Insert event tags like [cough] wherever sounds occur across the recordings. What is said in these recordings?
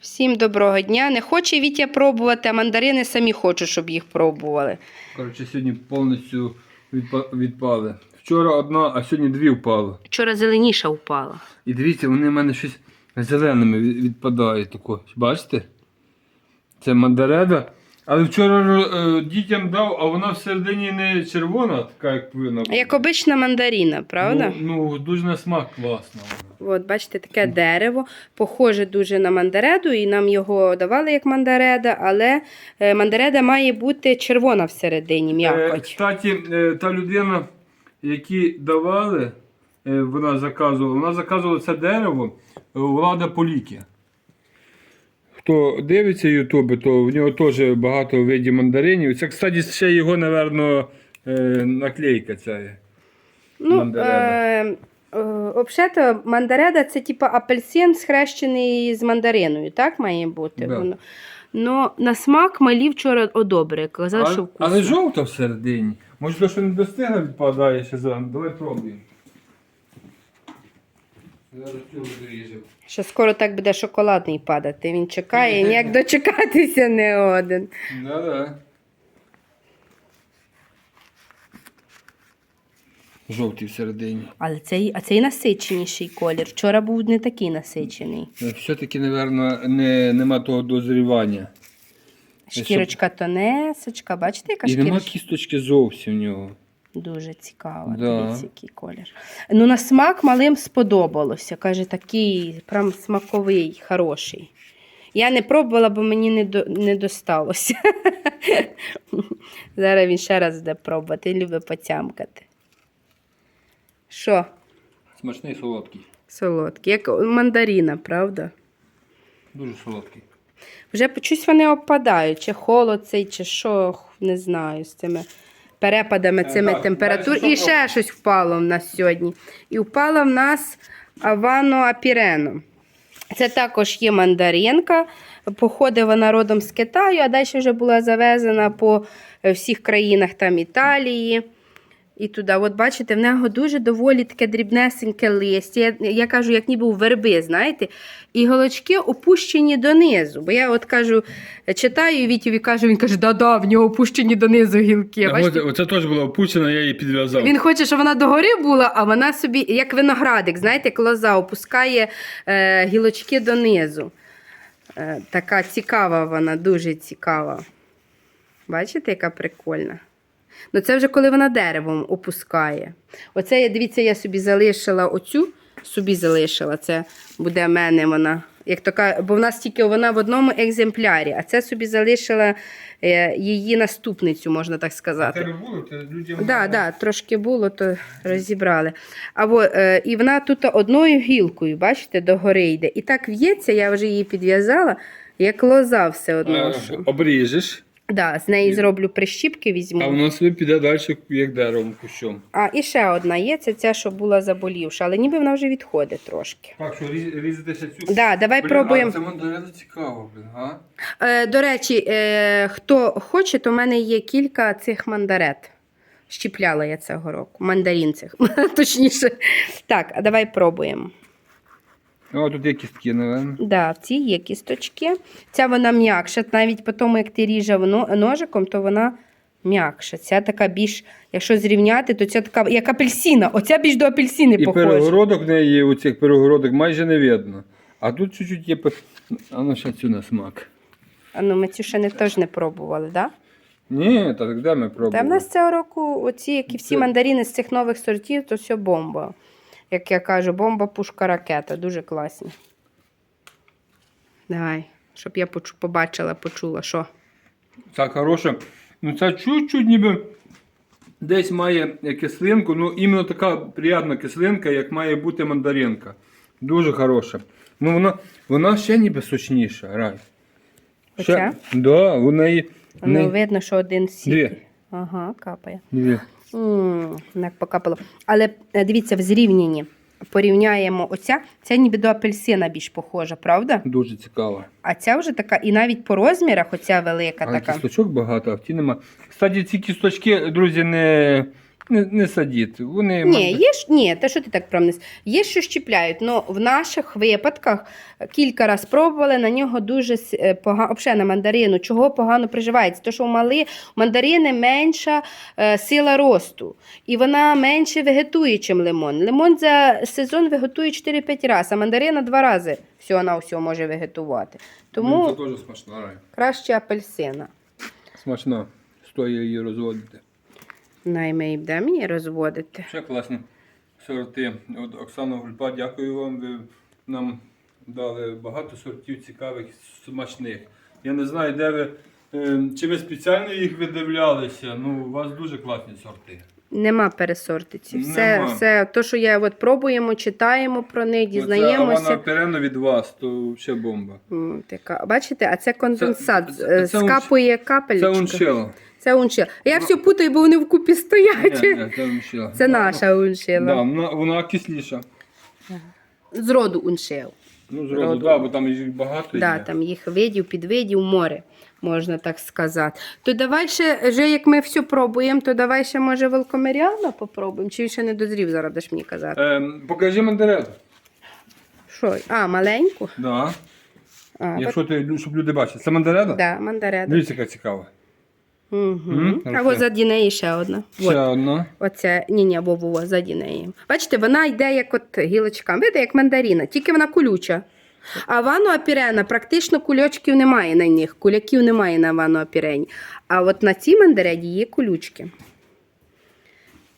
Всім доброго дня. Не хоче Вітя пробувати, а мандарини самі хочуть, щоб їх пробували. Коротше, сьогодні повністю відпали. Вчора одна, а сьогодні дві впали. Вчора зеленіша впала. І дивіться, вони в мене щось зеленими відпадають. Тако. Бачите? Це мандареда. Але вчора е, дітям дав, а вона всередині не червона, така як повинна бути. Як обична мандарина, правда? Ну, ну дуже на смак класно. От, бачите, таке дерево, похоже дуже на мандареду, і нам його давали як мандареда, але е, мандареда має бути червона всередині, Е, м'якоть. кстати, е, та людина, які давали, е, вона заказувала, вона заказувала це дерево е, Влада Поліки. Хто дивиться Ютуби, то в нього теж багато видів мандаринів. Це, кстати, ще його, напевно, е, наклейка ця. Ну, е, е, взагалі, мандареда це типу апельсин, схрещений з мандариною, так має бути? Да. Воно. Ну, на смак малі вчора одобре, казали, що вкусно. але жовта всередині. Може, то, що не достигла, відпадає ще зелено. Давай пробуємо. Зараз цю розріжемо. Що скоро так буде шоколадний падати. Він чекає, ніяк дочекатися не один. Да-да. Жовтий всередині. Але цей, а цей насиченіший колір. Вчора був не такий насичений. Е, Все-таки, мабуть, не, нема того дозрівання. Шкірочка тонесочка, бачите, яка І нема кісточки зовсім в нього. Дуже цікаво. Да. Дивіться, який колір. Ну, на смак малим сподобалося. Каже, такий прям смаковий, хороший. Я не пробувала, бо мені не, до, не досталося. [laughs] Зараз він ще раз буде пробувати. Любить потямкати. Що? Смачний солодкий. Солодкий, як мандаріна, правда? Дуже солодкий. Вже почусь вони опадають, чи холод цей, чи що, не знаю, з цими перепадами Е, цими так, температур. І ще щось впало в нас сьогодні. І впало в нас авано апірено. Це також є мандаринка. Походить вона родом з Китаю, а далі вже була завезена по е, всіх країнах там Італії. І туди, от бачите, в нього дуже доволі таке дрібнесеньке листя. Я, я кажу, як ніби у верби, знаєте, і голочки опущені донизу. Бо я от кажу, читаю Вітєві кажу, він каже, да-да, в нього опущені донизу гілки. Бачите? оце теж була опущена, я її підв'язав. Він хоче, щоб вона догори була, а вона собі, як виноградик, знаєте, як лоза, опускає е, гілочки донизу. Е, така цікава вона, дуже цікава. Бачите, яка прикольна. Ну, це вже коли вона деревом опускає. Оце, я, дивіться, я собі залишила оцю, собі залишила. Це буде в мене вона. Як така, бо в нас тільки вона в одному екземплярі, а це собі залишила е, її наступницю, можна так сказати. Це було, це людям. Да, да, трошки було, то розібрали. А во, е, і вона тут одною гілкою, бачите, догори йде. І так в'ється, я вже її підв'язала, як лоза все одно. Е. Обріжеш, Да, з неї зроблю прищіпки, а візьму. воно собі піде далі, як деревом кущом. А, і ще одна є, це ця, що була заболівша, але ніби вона вже відходить трошки. Так, що різ- різати ще цю. Да, давай Блін, пробуємо. а Це мандарина цікаво, блін, а? Е, до речі, е, хто хоче, то в мене є кілька цих мандарет. Щіпляла я цього року. Мандарин цих, [laughs] точніше. Так, а давай пробуємо. О, тут є кістки, напевно. Да, в цій є кісточки. Ця вона м'якша. Навіть по тому, як ти ріжав ножиком, то вона м'якша. Ця така більш, якщо зрівняти, то ця така, як апельсина. Оця більш до апельсини І похожа. перегородок в неї є, оцих перегородок майже не видно. А тут чуть-чуть є. пе- А ну ще цю на смак. А ну, ми цю ще не, теж не пробували, так? Ні, так де ми Да? пробували? Та в нас цього року, оці, як і всі Це- мандарини з цих нових сортів, то все бомба. Як я кажу, бомба, пушка, ракета. Дуже класні. Давай, щоб я почу- побачила, почула, що. Так, хороше. Ну це чуть-чуть ніби десь має кислинку, ну іменно така приємна кислинка, як має бути мандаринка. Дуже хороша. Ну вона, вона ще ніби сочніша, рай. Оця? Да, у неї. в Ну, видно, що один сік. Дві. Ага, капає. Дві. Як покапало. Але е, дивіться, в зрівнянні порівняємо оця, ця ніби до апельсина більш похожа, правда? Дуже цікаво. А ця вже така, і навіть по розмірах оця велика Але така. кісточок багато, а в ті нема. Кстати, ці кісточки, друзі, не не, не садіть. Вони Ні, є ж ні, те, що ти так промнес. Є, що щіпляють, але в наших випадках кілька разів пробували, на нього дуже погано, взагалі на мандарину, чого погано приживається. Тому що у мали у мандарини менша е, сила росту, і вона менше вегетує, ніж лимон. Лимон за сезон вегетує 4-5 разів, а мандарина 2 рази всього на всього може вегетувати. Тому Ну, Це теж смачно. Рай. краще апельсина. Смачно. Стоїть її розводити. Найме і мені розводити. Ще класні сорти. От Оксана Гульпа, дякую вам. Ви нам дали багато сортів цікавих, смачних. Я не знаю, де ви. е, Чи ви спеціально їх видивлялися? Ну, у вас дуже класні сорти. Нема пересортиці. Все, Нема. все то, що я от пробуємо, читаємо про Оце дізнаємося. Авана Перена від вас, то ще бомба. М, Така. Бачите, а це конденсат. це- Е, це Скапує Це капелечка. уншила. Це уншила. Я все путаю, бо вони вкупі стоять. Ні, ні, це уншила. Це наша уншила. Да, вона, вона кисліша. З роду уншил. Ну, зроду, Роду. да, бо там їх багато Да, є. там їх видів, підвидів, море, можна так сказати. То давай ще, вже як ми все пробуємо, то давай ще, може, волкомеріана попробуємо. Чи він ще не дозрів, зараз будеш мені казати. Ем, покажи мандарину. Що? А, маленьку? Да. А, Якщо ти, щоб люди бачили. Це мандарина? Да, мандареда. Дивіться, яка цікава. Угу. Мгм, А хорошо. заді неї ще одна. Ще От. одна. Оце, ні, ні, во, во, заді неї. Бачите, вона йде як от гілочка, видите, як мандарина, тільки вона колюча. А вану апірена практично кульочків немає на них, куляків немає на вану апірені. А от на цій мандареді є колючки.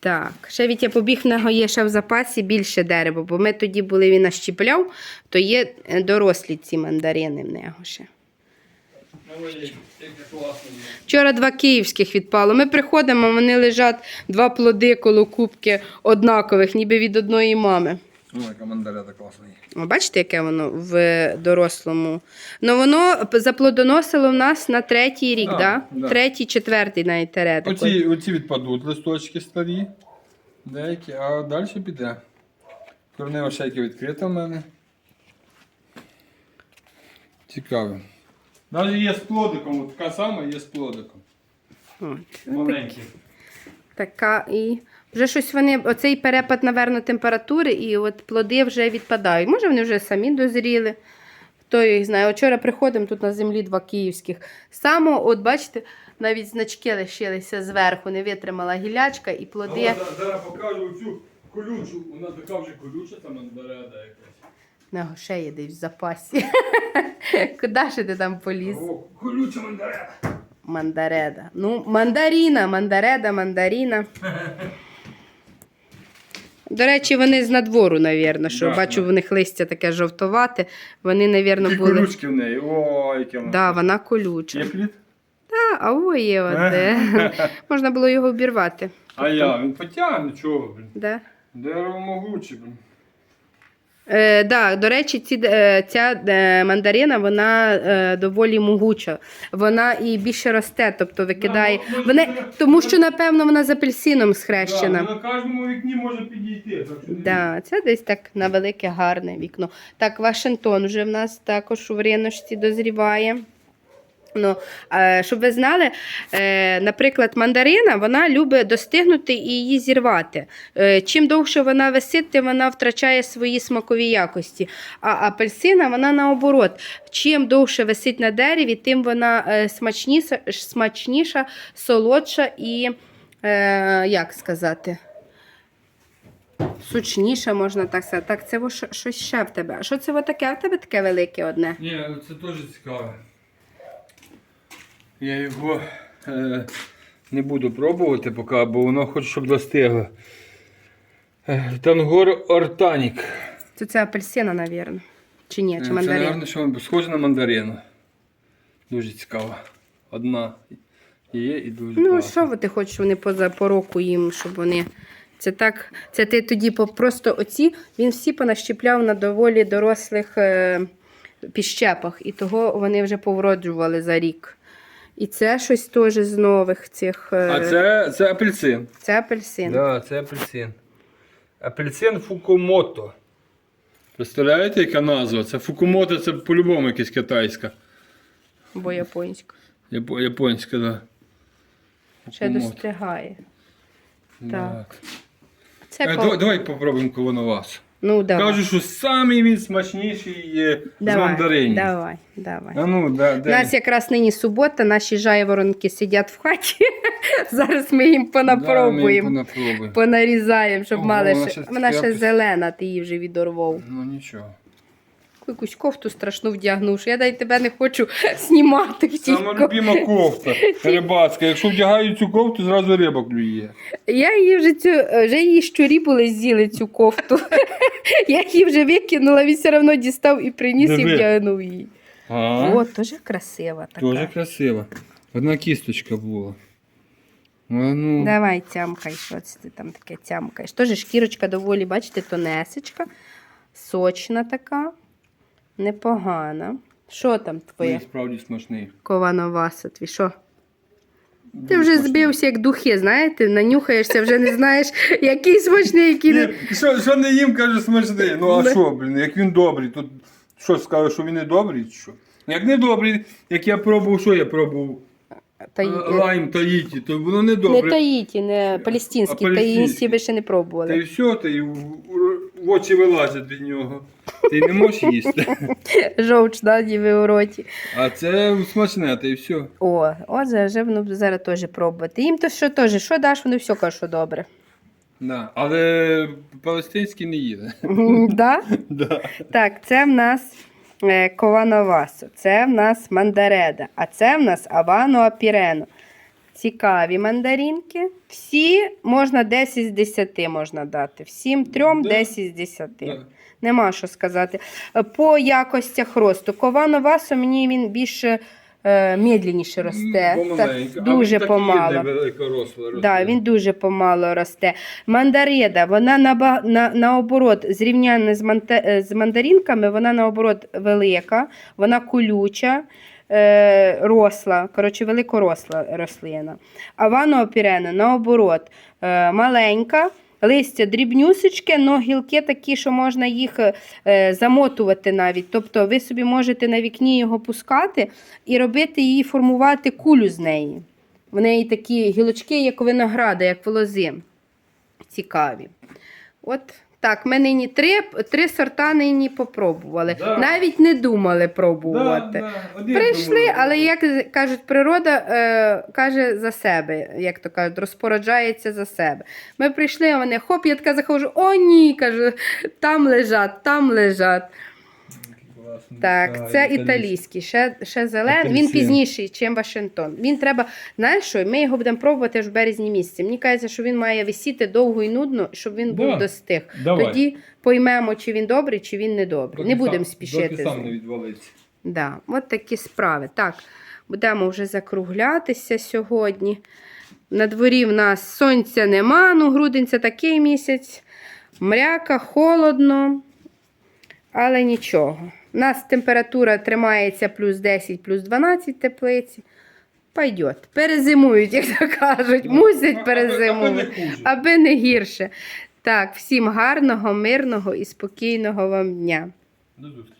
Так, ще Вітя побіг в нього є ще в запасі більше дерева, бо ми тоді були, він нащіпляв, то є е, дорослі ці мандарини в нього ще. Вчора два київських відпало. Ми приходимо, вони лежать два плоди коло кубки однакових, ніби від одної мами. Мандарина Бачите, яке воно в дорослому. Ну воно заплодоносило в нас на третій рік, Да, да? да. третій, четвертий навіть тере. Оці, оці відпадуть листочки старі, деякі, а далі піде. Корнева шейка відкрита в мене. Цікаво. Навіть є з плодиком, от така сама є з плодиком. Маленький. Така і вже щось вони, оцей перепад, наверно, температури, і от плоди вже відпадають. Може, вони вже самі дозріли. Хто їх знає. Вчора приходимо тут на землі два київських. Само, от бачите, навіть значки лишилися зверху, не витримала гілячка і плоди. Зараз, зараз покажу цю колючу. Вона така вже колюча, там мандарина якась. На ще є десь в запасі. [laughs] Куди ж ти там поліз? О, колюча мандарина. Мандареда. Ну, мандаріна, мандареда, мандаріна. До речі, вони з надвору, навірно, що Да, бачу, да. в них листя таке жовтувате. Вони, І були. колючки в неї. Ой, яке вона. Да, вона колюча. Є плід? А, а ой, є оде. [laughs] Можна було його обірвати. А я, він потягне, чого, блін. Да? Дерево могуче, блін. Е, да, до речі, ці, е, ця е, мандарина вона е, доволі могуча. Вона і більше росте, тобто викидає. Да, ну, Вони, ну, тому що, напевно, вона з апельсином Да, на кожному вікні може підійти. Так Да, це десь так на велике гарне вікно. Так, Вашингтон вже в нас також у вріночці дозріває. Ну, е, щоб ви знали, е, наприклад, мандарина вона любить достигнути і її зірвати. Е, чим довше вона висить, тим вона втрачає свої смакові якості. А апельсина вона наоборот. Чим довше висить на дереві, тим вона смачніша, смачніша солодша і, як сказати, сучніша, можна так сказати. Так, це щось ще в тебе. А що це таке? В тебе таке велике одне? Ні, це теж цікаве. Я його е, не буду пробувати поки, бо воно хоче, щоб достигло. Е, Тангор Ортанік. Це, це апельсина, напевно. Чи ні, чи Е, Це, мандарин? напевно, що воно схоже на мандарину. Дуже цікаво. Одна є і дуже Ну, класно. що ви ти хочеш, вони поза по року їм, щоб вони. Це так, це ти тоді просто оці, він всі понащепляв на доволі дорослих е, піщепах, і того вони вже повроджували за рік. І це щось теж з нових цих. е, А це, це апельсин. це апельсин. Да, це апельсин. Апельсин Фукумото. Представляєте, яка назва? Це Фукумото, це по-любому якась китайська. Бо японська. Япо- Японська, да. Ще достигає. Так. Це Е, ко- давай, давай попробуємо ковановас. Ну, давай. Кажуть, що самий він смачніший є з давай, мандаринів. давай, давай. А ну, да, У де? нас якраз нині субота, наші жайворонки сидять в хаті. [laughs] Зараз ми їм понапробуємо, Да, ми понапробуємо. понарізаємо, щоб О, мали вона ще. ще Вона ще зелена, ти її вже відорвав. Ну нічого. Якусь кофту страшну вдягнув, що я дай тебе не хочу [laughs] знімати. в тій Сама ко- любима кофта [laughs] рибацька. Якщо вдягаю цю кофту, зразу риба клює. Я її вже цю вже її щурі були з'їли цю кофту. [laughs] Я її вже викинула, він все одно дістав і приніс і Диви. вдягнув її. А, О, теж красива така. Дуже красиво. Одна кісточка була. А ну. Давай тямкай, що це ти там таке тямкаєш. Теж шкірочка доволі, бачите, тонесечка, сочна така, непогана. Що там твоє Він справді смачний. ковановаса? Твій що? Ти вже смачний. збився як духи, знаєте, нанюхаєшся, вже не знаєш, [laughs] який смачний, який не. Що, що не їм, каже, смачний. Ну а що, блін, як він добрий, тут що скажу, що він не добрий, чи що? Як не добрий, як я пробував, що я пробував? Та, Е, Лайм таїті, то воно не добре. не таїті, не палестинські, А таїнські палестинські? ви ще не Та й пробували. все, та й в, очі вилазять від нього. Ти не можеш їсти. [laughs] Жовч, да, ніби у роті. А це смачне, та й все. О, от зараз воно зараз теж пробувати. Їм то що теж, що даш, вони все кажуть, що добре. Да. Але палестинські не їде. Да? [laughs] Да. Так, це в нас е, Ковановасо, це в нас мандареда, а це в нас Авано Апірено. Цікаві мандаринки. Всі можна 10 з 10 можна дати. Всім трьом Да. 10 з 10. Нема що сказати. По якостях росту. Ковановасо мені він більше е, медленніше росте. Помаленьку. Та- А дуже помало. Да, він дуже помало росте. Мандареда, вона наба, на, наоборот, зрівняна з, манте, е, з мандаринками, вона наоборот велика, вона колюча, е, росла, коротше, великоросла рослина. А ваноопірена, наоборот, е, маленька. Листя дрібнюсечке, але гілки такі, що можна їх е, замотувати навіть. Тобто ви собі можете на вікні його пускати і робити її, формувати кулю з неї. В неї такі гілочки, як винограда, як волози. Цікаві. От так, ми нині три, три сорта нині попробували. Да. Навіть не думали пробувати. Да, да. Прийшли, думали. але як кажуть, природа е, каже за себе, як то кажуть, розпоряджається за себе. Ми прийшли, а вони хоп, я така захожу, о ні, кажу, там лежать, там лежать. Класно. Так, це італійський. ще, ще зелений. Він пізніший, ніж Вашингтон. Він треба, знаєш що, ми його будемо пробувати аж в березні місяці. Мені кажеться, що він має висіти довго і нудно, щоб він був Да. достиг. Давай. Тоді поймемо, чи він добрий, чи він не добрий. Доки Не будемо спішити. Доки сам не відвалиться. Да, от такі справи. Так, будемо вже закруглятися сьогодні. На дворі в нас сонця нема, ну грудень це такий місяць. Мряка, холодно, але нічого. У нас температура тримається плюс 10, плюс 12 теплиці. Пойдет. Перезимують, як то кажуть. Мусять Аби- аби перезимувати. Аби не гірше. Так, всім гарного, мирного і спокійного вам дня. До зустрічі.